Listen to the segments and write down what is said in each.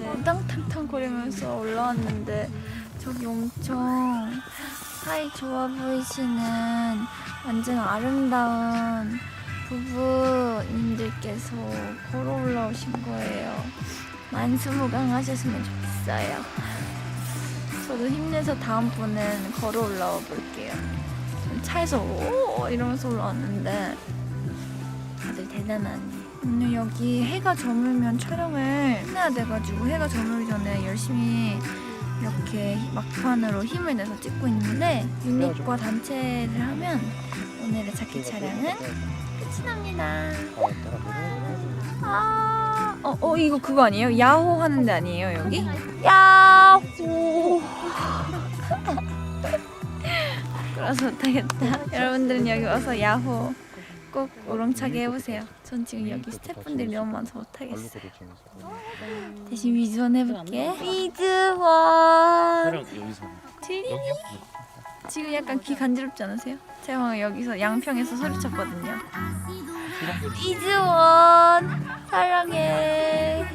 네, 땅탕탕 거리면서 올라왔는데 저기 엄청 사이 좋아 보이시는 완전 아름다운 부부님들께서 걸어 올라오신 거예요. 만수무강 하셨으면 좋겠어요. 저도 힘내서 다음번엔 걸어 올라와 볼게요. 전 차에서 오 이러면서 올라왔는데 다들 대단하네. 오늘 여기 해가 저물면 촬영을 해야 돼가지고 해가 저물기 전에 열심히 이렇게 막판으로 힘을 내서 찍고 있는데 유닛과 단체를 하면 오늘의 자켓 촬영은 끝이 납니다. 아, 어, 어, 이거 그거 아니에요? 야호 하는 데 아니에요, 여기? 야호! 그래서 못하겠다. 여러분들은 여기 와서 야호 꼭 우렁차게 해보세요. 전 지금 여기 스태프분들이 너무 많아서 못하겠어요. 대신 위즈원 해볼게. 위즈원! 촬영 여기서 들리니? 여기요? 지금 약간 귀 간지럽지 않으세요? 제가 방금 여기서 양평에서 소리 쳤거든요. 이즈원 사랑해.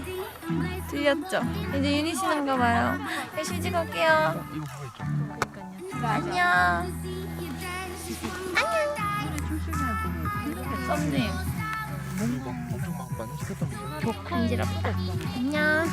들렸죠? 이제 유닛 씨는가 봐요. 열심히 찍을게요. 있죠? 안녕. 썸님 이거 엄청 막 많이 시켰던 거 간지럽다. 안녕.